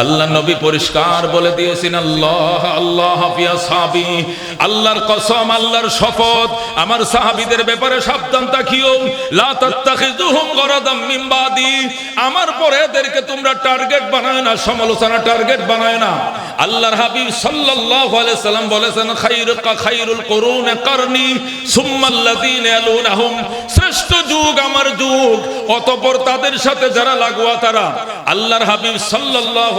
আল্লাহ নবী পরিষ্কার বলে দিয়েছেন, আল্লাহ আল্লাহ হাফিয়া সাহাবি আল্লাহর কসম, আল্লাহর শপথ। আমার সাহাবীদের ব্যাপারে সাবধান থাকিও। লা তাত্তাখিযুহুম গরাদাম মিন বাদি। আমার পরে এদেরকে তোমরা টার্গেট বানায় না, সমালোচনা টার্গেট বানায় না। আল্লাহর হাবিব সাল্লাল্লাহু আলাইহি সাল্লাম বলেছেন খায়রুকা খায়রুল কুরুন কারনি, সুম্মাল্লাযীনা ইয়ালুনাহুম। শ্রেষ্ঠ যুগ আমার যুগ। অতঃপর তাদের সাথে যারা লাগোয়া তারা। আল্লাহর হাবিব সাল্লাল্লাহু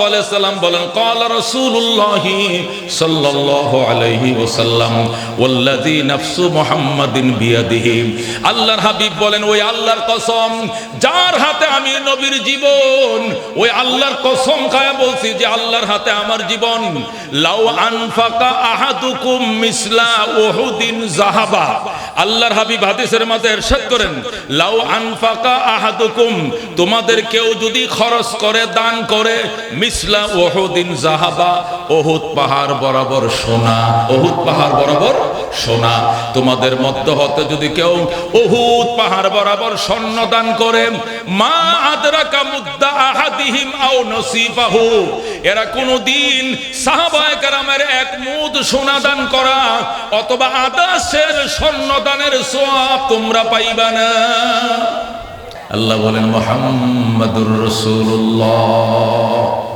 আমার জীবন। আল্লাহর হাবিব হাদিসের মধ্যে ইরশাদ করেন, লাউ আনফাকা আহাদুকুম, তোমাদের কেউ যদি খরচ করে, দান করে মিসলা উহুদিন জাহাবা উহুদ পাহাড় বরাবর সোনা উহুদ পাহাড় বরাবর সোনা। তোমাদের মধ্যে হতে যদি কেউ উহুদ পাহাড় বরাবর স্বর্ণ দান করে, মা আদরাকা মুদ্দা আহাদিহিম আও নসিফাহু এরা কোনদিন সাহাবায়ে কেরামের এক মুদ সোনা দান করা অথবা আদাসের স্বর্ণ দানের সওয়াব তোমরা পাইবা না। আল্লাহ বলেন, মুহাম্মাদুর রাসূলুল্লাহ।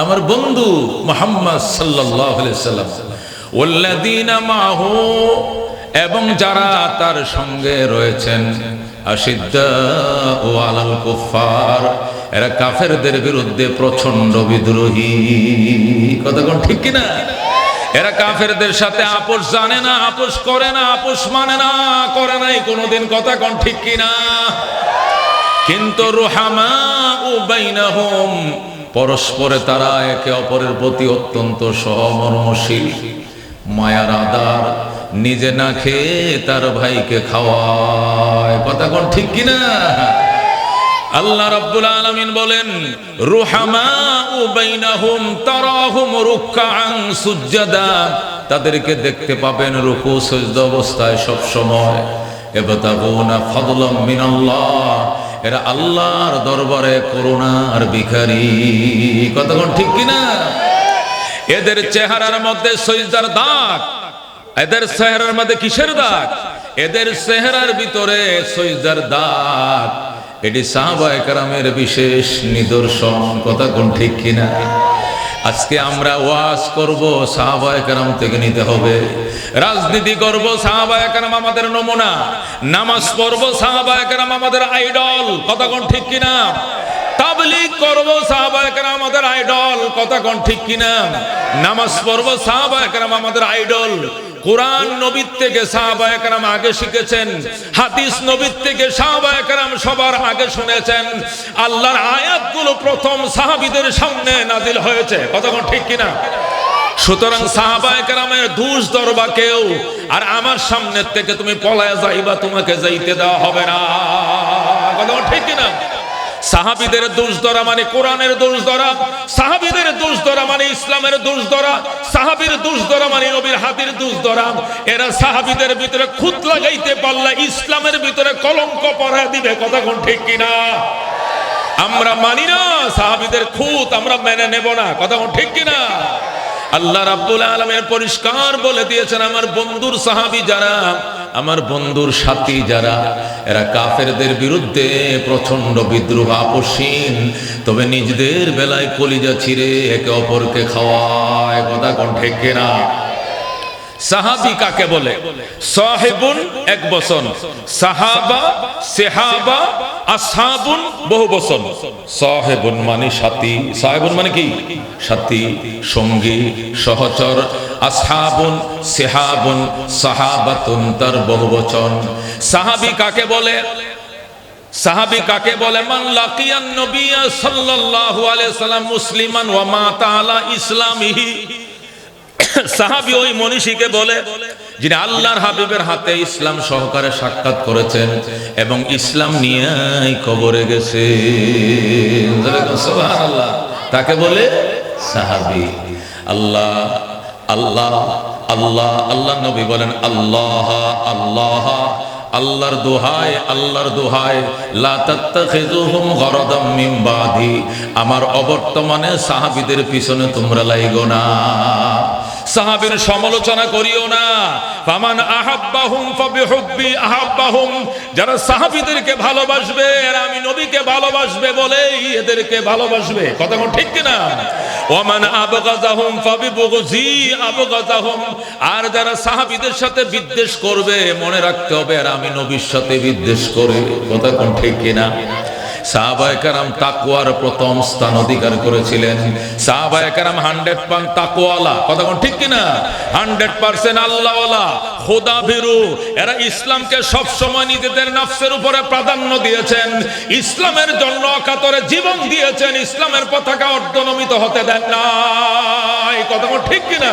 আমার বন্ধু মোহাম্মদ সাল্লাম। ওয়াল্লাযীনা মাহু, এবং যারা তার সঙ্গে রয়েছেন আলাল কুফার এরা কাফেরদের বিরুদ্ধে প্রচণ্ড বিদ্রোহী। কোন ঠিক কিনা? এরা কাফেরদের সাথে আপোষ জানে না, আপোষ করে না, আপোষ মানে না, করে নাই, কোনোদিন কথা কোন ঠিক কিনা? কিন্তু রুহামা ও বাইনাহুম পরস্পরে তারা একে অপরের প্রতি অত্যন্ত সহমর্মশীল। মায়ার আদার, নিজে না খেয়ে তার ভাইকে খাওয়ায়। কথা কোন ঠিক কিনা? আল্লাহ রাব্বুল আলামিন বলেন রুহামা বাইনাহুম তারাহুম রুকআন সুজ্জাদা। তাদেরকে দেখতে পাবেন রুকু সজদা অবস্থায় সব সময় এবতাগুনা ফাদলাম মিনাল্লাহ। এরা আল্লাহর দরবারে করুণার ভিখারি। কতক্ষণ ঠিক কিনা? এদের চেহারার মধ্যে সৈজার দাগ। এদের চেহারার মধ্যে কিসের দাগ? এদের চেহারার ভিতরে সৈজার দাগ। এটি সাহাবায়ে কেরামের বিশেষ নিদর্শন। কথা কোন ঠিক কিনা? আজকে আমরা ওয়াজ করব সাহাবায়াম কেরাম থেকে নিতে হবে। রাজনীতি করব সাহাবায়াম কেরাম আমাদের নমুনা। নামাজ পড়ব সাহাবায়াম কেরাম আমাদের আইডল। কোন ঠিক কিনা? তাবলিগ করব, সাহাবায়ে কেরাম আমাদের আইডল। কোন ঠিক কিনা? নামাজ পড়ব, সাহাবায়ে কেরাম আমাদের আইডল। কোরআন নবীর থেকে সাহাবায়ে কেরাম আগে শিখেছেন, হাদিস নবীর থেকে সাহাবায়ে কেরাম সবার আগে শুনেছেন। আল্লাহর আয়াতগুলো প্রথম সাহাবীদের সামনে নাজিল হয়েছে। কতক্ষণ ঠিক কিনা? সুতরাং সাহাবায়ে কেরামের দুষ দরবা কেউ, আর আমার সামনের থেকে তুমি পলায় যাইবা, তোমাকে যাইতে দেওয়া হবে না। কতক্ষণ ঠিক কিনা? সাহাবিদের দোষ ধরা মানে কোরআনের দোষ ধরা, সাহাবিদের দোষ ধরা মানে ইসলামের দোষ ধরা, সাহাবির দোষ ধরা মানে নবীর হাতির দোষ ধরা। এরা সাহাবিদের ভিতরে খুদ লাগাইতে পারলে ইসলামের ভিতরে কলঙ্ক পড়া দিবে, কথা কোন ঠিক কিনা? আমরা মানি না সাহাবিদের খুত আমরা মেনে নেব না, কথা কোন ঠিক কিনা? আল্লাহ রাব্বুল আলমের পরিষ্কার বলে দিয়েছেন, আমার বন্ধুর সাহাবি যারা আমার বন্ধুর সাথী যারা, এরা কাফেরদের বিরুদ্ধে প্রচণ্ড বিদ্রোহ আপসীন তবে নিজেদের বেলায় কলিজা ছিঁড়ে একে অপরকে খাওয়ায় কথা কণ্ঠে কেনা সাহাবি কাকে বলে? সাহেবুন এক বচন। সাহাবা, সেহাবা, আসহাবুন বহু বচন। সাহেবুন মানে সাথী। সাহেবুন মানে কি? সাথী, সঙ্গী, সহচর। আসহাবুন, সেহাবুন, সাহাবাতুন, তার বহু বচন। সাহাবি কাকে বলে? সাহাবি কাকে বলে? মান লাকিয়ান নবিয়া সাল্লাল্লাহু আলাইহি সাল্লাম মুসলিমান ওয়া মাতা আলা ইসলামিহি। সাহাবি ওই মনীষীকে বলে, যিনি আল্লাহর হাবিবের হাতে ইসলাম সহকারে সাক্ষাৎ করেছেন এবং ইসলাম নিয়ে কবরে গেছে। তাকে বলে সাহাবি। আল্লাহ আল্লাহ আল্লাহ আল্লাহ নবী বলেন, আল্লাহ আল্লাহ, আল্লাহর দোহায় আল্লাহর দোহায়, লা তাত্তাখিযুহুম গরাদাম মিন বাদি। আমার অবর্তমানে সাহাবীদের পিছনে তোমরা লাইগো না। সাহাবীর সমালোচনা করিও না। ফামান আহাব্বাহুম ফাবিহুব্বি আহাব্বাহুম। যারা সাহাবীদেরকে ভালোবাসবে, আর আমি নবীকে ভালোবাসবে বলেই এদেরকে ভালোবাসবে। কথা কোন ঠিক কিনা? ওমান আবগাজাহুম ফাবিবুগজি আবগাজাহুম। আর যারা সাহাবীদের সাথে বিদ্বেষ করবে, মনে রাখতে হবে, আর আমি নবীর সাথে বিদ্বেষ করে। কথা কোন ঠিক কিনা? তাকওয়ার প্রথম স্থান অধিকার করেছিলেন। 100 পান তাকওয়ালা। কথা ঠিক কিনা? 100% আল্লাহওয়ালা। খোদা ভীরু এরা ইসলামকে সব সময় নিজেদের নফসের উপরে প্রাধান্য দিয়েছেন। ইসলামের জন্য কাতরে জীবন দিয়েছেন। ইসলামের পতাকা অর্ধনমিত হতে দেন না এই কথা ঠিক কিনা?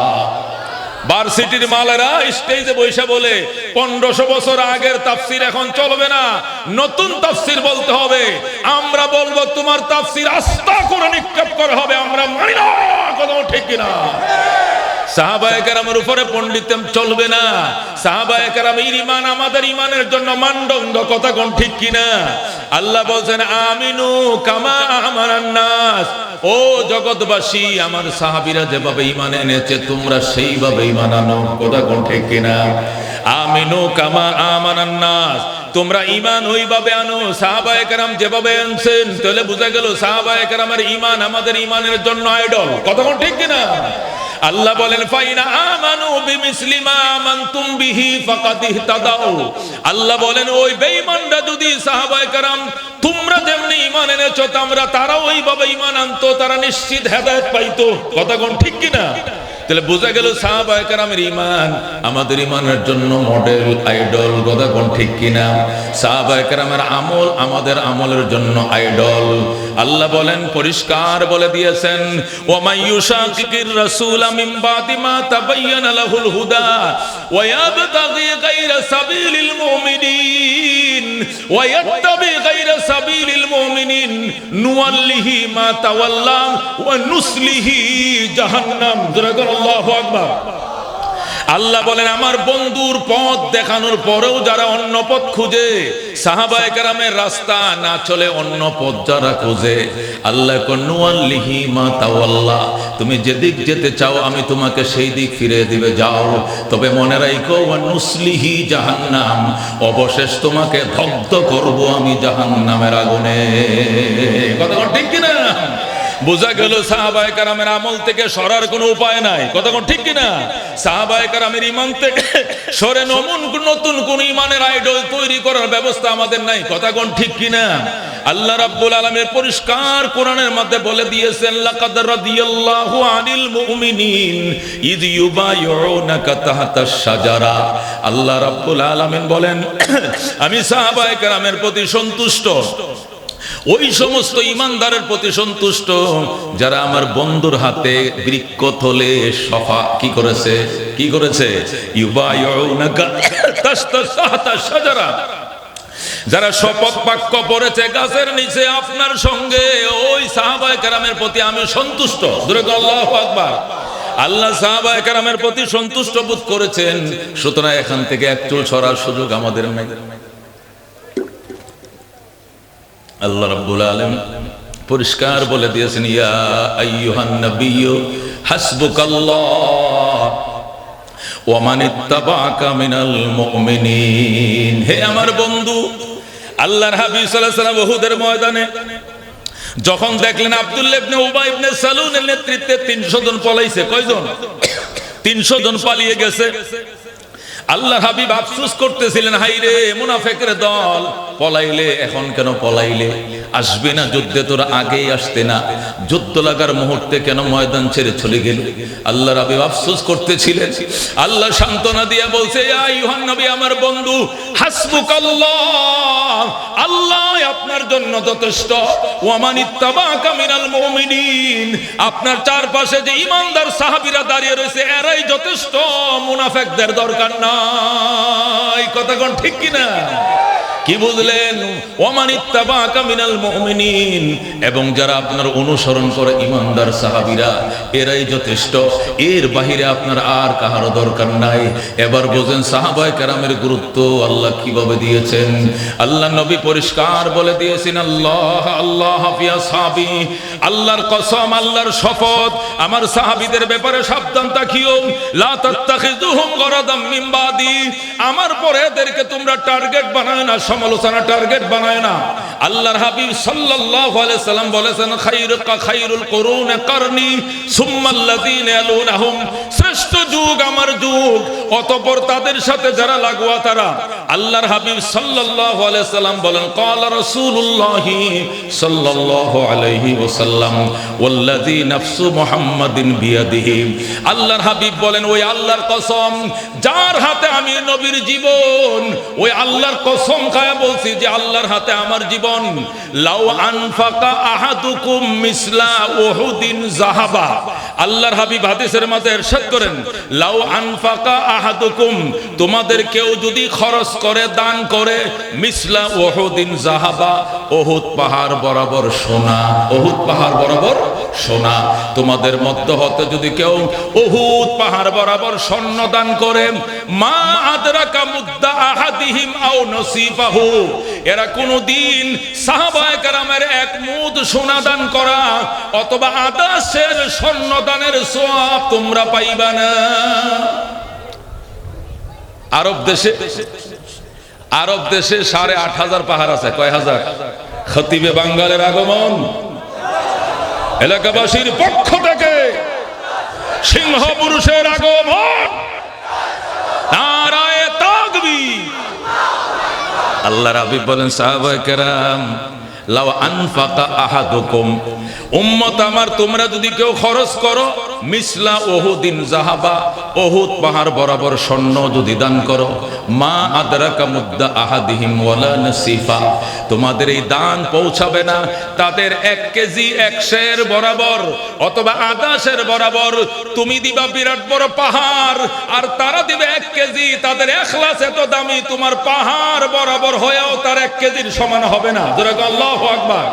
ভার্সিটির মালেরা স্টেজে বৈশা বলে, পনেরোশো বছর আগের তাফসির এখন চলবে না। নতুন তাফসির বলতে হবে। আমরা বলব, তোমার তাফসির আস্থা করে নিক্ষেপ করা হবে। আমরা মানি না কথা ঠিক উপরে চলবে না। আমাদের ইমানের জন্য মানদণ্ড, কথা কোন ঠিক কিনা? আল্লাহ বলছেন, আমিনু কামা আমানান নাস। ও জগৎবাসী, আমার সাহাবীরা যেভাবে ইমান এনেছে, তোমরা সেইভাবে ইমান আনো। কথা কোন ঠিক কিনা? আমিনু কামা আমানান নাস। তোমরা ইমান ওইভাবে আনো, সাহাবায়ে কেরাম যেভাবে আনছেন, তাহলে বোঝা গেল সাহাবায়ে কেরামের ইমান আমাদের ইমানের জন্য আইডল। কথা কোন ঠিক কিনা? আল্লাহ বলেন ফাইনা আমানু বিমিসলি মা আমানতুম বিহি ফাকাদ ইহতাদাউ আল্লাহ বলেন ওই বেঈমানরা যদি সাহাবায়ে کرام তোমরা যেমনি ঈমান এনেছো তোমরা তারা ওইভাবে ঈমান আনতো তারা নিশ্চিত হেদায়েত পাইতো কথা কোন ঠিক কি না তাহলে বোঝা গেল সাহাবাহামের ইমান আমাদের ইমানের জন্য মডেল, আইডল কোন ঠিক কিনা? সাহাবাহামের আমল আমাদের আমলের জন্য আইডল। আল্লাহ বলেন, পরিষ্কার বলে দিয়েছেন ওমাইয়ুশাকির আল্লাহু বলেন, আমার বন্ধুর পথ দেখানোর পরেও যারা অন্য পথ খুঁজে রাস্তা না চলে অন্য পথ যারা আল্লাহ মা তুমি যেদিক যেতে চাও, আমি তোমাকে সেই দিক ফিরে দিবে, যাও। তবে মনে রাখো জাহান্নাম, অবশেষ তোমাকে দগ্ধ করব আমি জাহান্নামের আগুনে। কথা ঠিক কিনা? বোঝা গেল সাহাবায়ে কারামের আমল থেকে সরার কোনো উপায় নাই। কথা ঠিক কিনা? সাহাবায়ে কারামের ইমান থেকে সরে নমুন নতুন কোন ইমানের আইডল তৈরি করার ব্যবস্থা আমাদের নাই। কথা কোন ঠিক কিনা? আল্লাহ রাব্বুল আলামিন পরিষ্কার কোরআনের মধ্যে বলে দিয়েছেন, লাকাদ রাদিয়াল্লাহু আনিল মুমিনিন ইদ ইউবাইউনাকা তাহতাশ শাজারা। আল্লাহ রাব্বুল আলামিন বলেন, আমি সাহাবায়ে কারামের প্রতি সন্তুষ্ট। ওই সমস্ত ইমানদারের প্রতি সন্তুষ্ট, যারা আমার বন্ধুর হাতে বৃক্ষ থলে সফা কি করেছে? কি করেছে? যারা শপথ বাক্য পড়েছে গাছের নিচে আপনার সঙ্গে, ওই সাহাবায়ে কেরামের প্রতি আমি সন্তুষ্ট। দূরে আল্লাহু আকবার। আল্লাহ সাহাবায়ে কেরামের প্রতি সন্তুষ্ট বোধ করেছেন। সুতরাং এখান থেকে এক চুল ছড়ার সুযোগ আমাদের নেই। আল্লাহ রাব্বুল আলামিন পরিষ্কার বলে দিয়েছেন, ইয়া আইয়ুহান নাবিয়্যু, হাসবুকাল্লাহ, ওয়া মান ইত্তাবাআকা মিনাল মুমিনিন। হে আমার বন্ধু, আল্লাহর হাবিব সাল্লাল্লাহু আলাইহি ওয়াসাল্লাম উহুদের ময়দানে যখন দেখলেন আব্দুল্লাহ ইবনে উবাই ইবনে সালুনের নেতৃত্বে 300 জন পলাইছে। কয়জন? 300 জন পালিয়ে গেছে। আল্লাহ হাবিব আফসুস করতেছিলেন হাইরে মুনাফেকের দল পলাইলে এখন কেন পলাইলে? আসবে না যুদ্ধে তোরা আগেই আসতে না। যুদ্ধ লাগার মুহূর্তে কেন ময়দান ছেড়ে চলে গেল? আল্লাহ রাবি আফসোস করতেছিলেন। আল্লাহ সান্ত্বনা দিয়া বলছে নবী, আমার বন্ধু হাসবুক আল্লাহ আপনার জন্য যথেষ্ট। আপনার চারপাশে যে ইমানদার সাহাবীরা দাঁড়িয়ে রয়েছে, এরাই যথেষ্ট। মুনাফিকদের দরকার নাই। কথা ঠিক কিনা? কি বুঝলেন মিনাল এবং যারা আপনার অনুসরণ করে ইমানদার সাহাবীরা, এরাই যথেষ্ট। এর বাহিরে আপনার আর কাহারও দরকার নাই। এবার বোঝেন সাহাবায়ে কেরামের গুরুত্ব আল্লাহ কীভাবে দিয়েছেন? আল্লাহ নবী পরিষ্কার বলে দিয়েছেন, আল্লাহ আল্লাহ হাফিয়া সাহাবি আল্লাহর কসম, আল্লাহর শপথ। আমার সাহাবীদের ব্যাপারে সাবধান বাদি। আমার পরে এদেরকে তোমরা টার্গেট বানায় না সমালোচনা টার্গেট বানায় না। আল্লাহর হাবিব সাল্লাল্লাহু আলাইহি সাল্লাম বলেছেন খায়রুকা খায়রুল কুরুন করনি সুম্মাল্লাযীনা ইয়ালুনাহুম। শ্রেষ্ঠ যুগ আমার যুগ। অতঃপর তাদের সাথে যারা লাগোয়া তারা। আল্লাহর হাবিব সাল্লাল্লাহু আলাইহি সাল্লাম বলেন, ক্বালা রাসূলুল্লাহ সাল্লাল্লাহু আলাইহি ওয়াসাল্লাম, ওয়াল্লাযী নাফসু মুহাম্মাদিন বিয়াদিহি। আল্লাহর হাবিব বলেন, ওই আল্লাহর কসম, যার হাতে আমি নবীর জীবন, ওই আল্লাহর কসম খায়া বলছি যে আল্লাহর হাতে আমার জীবন। লাউ আনফাকা আহাদুকুম মিসলা উহুদিন জাহাবা আল্লাহর হাবিব হাদিসের মধ্যে ইরশাদ করেন, লাউ আনফাকা আহাদুকুম, তোমাদের কেউ যদি খরচ করে, দান করে, মিসলা উহুদিন জাহাবা উহুদ পাহাড় বরাবর সোনা, উহুদ পাহাড় বরাবর সোনা। তোমাদের মধ্যে হতে যদি কেউ উহুদ পাহাড় বরাবর স্বর্ণ দান করে, মা আদরাকা মুদ্দা আহাদিহিম আও এরা কোনদিন সাহাবায়ে কেরামের এক মুদ সোনা দান করা অথবা আদাসের সওয়াব তোমরা পাইবা না। আরব দেশে আরব দেশে সাড়ে আট হাজার পাহাড় আছে, কয় হাজার? খতিবে বাঙ্গালের আগমন। এলাকাবাসীর পক্ষ থেকে সিংহ পুরুষের আগমন। আল্লাহ রাবি বলেন সাহাবাহাম লাও আনফাকা আহাদুকুম। উম্মত আমার তোমরা যদি কেউ খরচ করো মিসলা ওহুদিন জাহাবা, ওহুদ পাহাড় বরাবর স্বর্ণ যদি দান করো, মা আদরাকা মুদ্দা আহাদিহিম নাসিফা। তোমাদের এই দান পৌঁছাবে না, তাদের এক কেজি এক শের বরাবর, অথবা আদাশের বরাবর তুমি দিবা বিরাট বড় পাহাড়, আর তারা দিবে এক কেজি, তাদের এখলাস এত দামি, তোমার পাহাড় বরাবর হয়েও তার এক কেজির সমান হবে না। যেরকম আল্লাহ আকবার।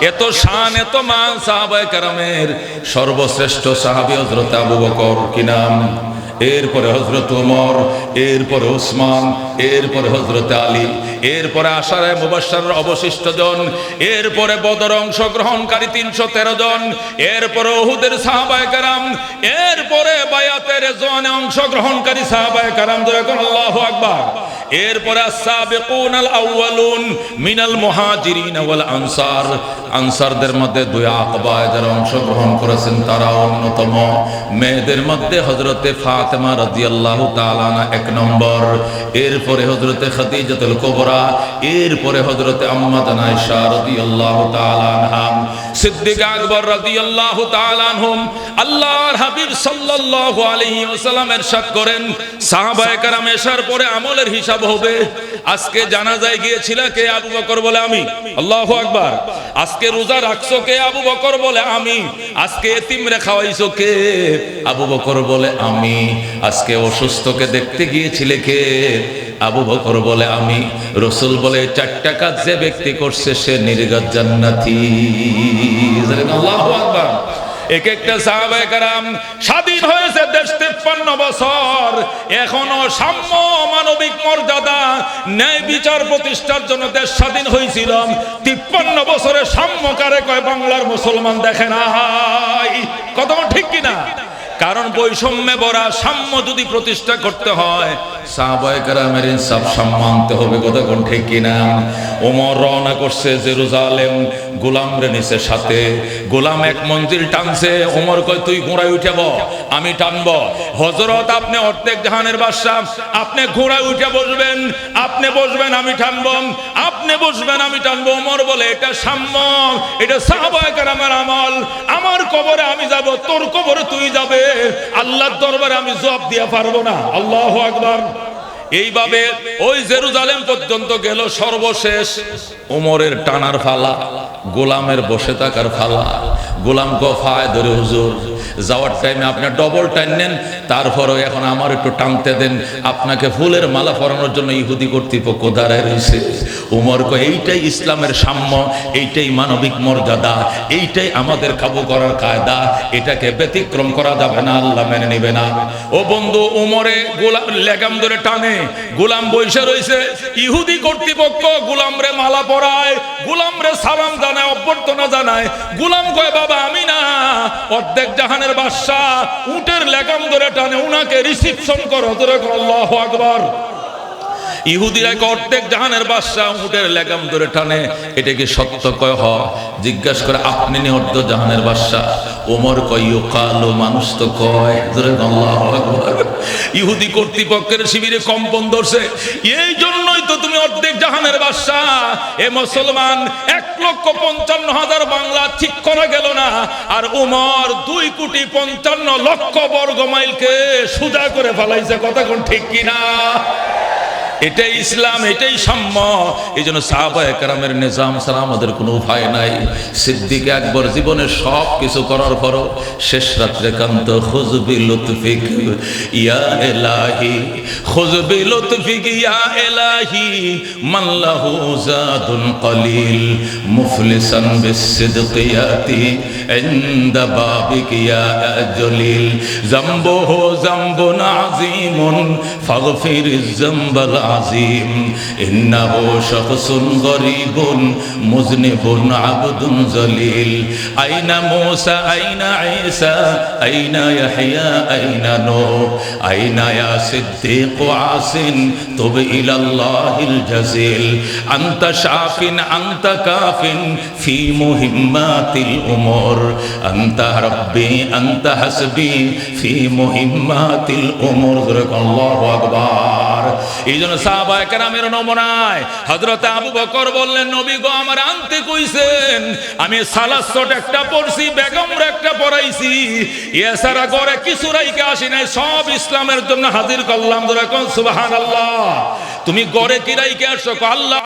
এত শান, এত মান সাহাবায়ে কেরামের সর্বশ্রেষ্ঠ সাহাবী হজরত আবু বকর কি নাম? এরপরে হজরত ওমর, এরপরে ওসমান, এরপরে হজরত আলী, এরপরে আশারায় মুবাশশারের অবশিষ্ট জন, এরপরে বদর অংশগ্রহণকারী তিনশো তেরো জন, এরপরে ওহুদের সাহাবায়ে কারাম, এরপরে বায়াতের জনে অংশগ্রহণকারী সাহাবায়ে কারাম যখন আল্লাহু আকবার। এরপরে আসাবেকুন আল আউয়ালুন মিনাল মুহাজিরিন ওয়াল আনসার। আনসারদের মধ্যে যারা অংশগ্রহণ করেছেন, তারা অন্যতম। মেয়েদের মধ্যে হজরতে ফাতেমা রাদিয়াল্লাহু তাআলা এক নম্বর। এরপরে হজরতে খাদিজাতুল কুবরা, এরপরে হজরতে আম্মা জানাইশা রাদিয়াল্লাহু তাআলা সিদ্দিক আকবর রাদিয়াল্লাহু তাআলা আনহুম, আল্লাহর হাবিব সাল্লাল্লাহু আলাইহি ওয়াসাল্লাম করেন। সাহাবায়ে কারাম পরে আমলের হিসাব হবে। আজকে জানাজায় গিয়েছিল কে আবু বকর বলে আমি? আল্লাহু আকবার। আজকে রোজা রাখছো কে আবু বকর বলে আমি? আজকে এতিম খাওয়াইছো কে? আবু বকর বলে আমি। আজকে অসুস্থকে দেখতে গিয়েছিলে কে? আবু বকর বলে আমি। রসুল বলে, চারটা কাজ যে ব্যক্তি করছে সে নির্গত জান্নাতি। আল্লাহু আকবার। এক একটা সাহাবায়ে কারাম স্বাধীন হয়েছে দেশ বছর। এখনও সাম্য মর্যাদা, ন্যায় বিচার প্রতিষ্ঠার জন্য দেশ স্বাধীন হয়েছিল। বছরে সাম্যকারে কয় বাংলার মুসলমান দেখে না কত ঠিক কিনা? কারণ বৈষম্যে বরা সাম্য যদি প্রতিষ্ঠা করতে হয়, সাহাবায়ে কেরামের ইনসাফ সাম্য আনতে হবে কথা কোন ঠিক কিনা? ওমর রওনা করছে জেরুজালেম গোলাম রে নিছে সাথে। গোলাম এক মঞ্জিল টানছে, ওমর কয়, তুই ঘোড়ায় উঠেব আমি টানব। হজরত আপনি অর্ধেক জাহানের বাদশাহ, আপনি ঘোড়ায় উঠে বসবেন, আপনি বসবেন, আমি টানব। আপনি বসবেন, আমি টানব। ওমর বলে, এটা সাম্য, এটা সাহাবায়ে কেরামের আমল, আমার কবরে আমি যাব, তোর কবরে তুই যাবে। আল্লাহর দরবারে আমি জবাব দিয়ে পারব না। আল্লাহু আকবার। এইভাবে ওই জেরুজালেম পর্যন্ত গেল সর্বশেষ ওমরের টানার ফালা, গোলামের বসে থাকার ফালা। গোলাম গফায় ধরে, হুজুর, যাওয়ার টাইমে আপনি ডবল টাইম নেন, তারপরও এখন আমার একটু টানতে দেন। আপনাকে ফুলের মালা পরানোর জন্য ইহুদি কর্তৃপক্ষ দাঁড়ায় রয়েছে। উমর কয়, এইটাই ইসলামের সাম্য, এইটাই মানবিক মর্যাদা, এইটাই আমাদের কাবু করার কায়দা, এটাকে ব্যতিক্রম করা যাবে না, আল্লাহ মেনে নিবে না। ও বন্ধু, উমরে গোলাম, লেগাম ধরে টানে, গোলাম বৈশে রয়েছে ইহুদি কর্তৃপক্ষ গোলামরে মালা পরায়, গোলামরে সালাম জানায়, অভ্যর্থনা জানায়। গোলাম কয়, বাবা, আমি না। অর্ধেক জাহানের বাদশাহ উটের লেগাম ধরে টানে, উনাকে রিসিপশন করো ধরে আল্লাহ আকবার। ইহুদিরা অর্ধেক জাহানের বাদশাহ উটের লেগাম ধরে টানে। এটা কি সত্য কয় হ? জিজ্ঞাসা করে, আপনি নি অর্ধ জাহানের বাদশাহ? ওমর কয় কালো মানুষ তো কয়। ইহুদি কর্তৃপক্ষের শিবিরে কম্পন ধরছে। এই জন্যই তো তুমি অর্ধেক জাহানের বাদশাহ। এ মুসলমান, এক লক্ষ পঞ্চান্ন হাজার বাংলা ঠিক করা গেল না। আর উমর দুই কোটি পঞ্চান্ন লক্ষ বর্গ মাইলকে সুজা করে ফেলাইছে। কথা কোন ঠিক কিনা? এটাই ইসলাম, এটাই সাম্য। এই জন্য সাহাবা একরামের নিজাম ছাড়া আমাদের কোনো উপায় নাই। সিদ্দিক একবার জীবনে সব কিছু করার পরও শেষ রাত্রে কান্ত খুজবি লুৎফিক, ইয়া এলাহি। খুজবি লুৎফিক, ইয়া এলাহি মাল্লাহু জাদুন কলিল, মুফলিসান বিসিদকিয়াতি। عند بابك يا جليل ذنبه ذنب عظيم فاغفر الذنب العظيم إنه شخص غريب مذنب عبد ذليل أين موسى أين عيسى أين يحيى أين نوح أين يا صديق عاص تب إلى الله الجزيل أنت شاف أنت كاف في مهمات الأمور أنت ربي أنت حسبي في مهمات الأمور الله أكبر এই জন্য সাহাবা একরামের নমুনায় হযরত আবু বকর বললেন নবী গো আমার আনতে কইছেন আমি সালাসট একটা পড়ছি বেগমর একটা পড়াইছি এছাড়া ঘরে কিছু রাইকে আসি নাই সব ইসলামের জন্য হাজির করলাম ধরে কোন সুবহানাল্লাহ তুমি গড়ে কি রাইকে আসছো আল্লাহ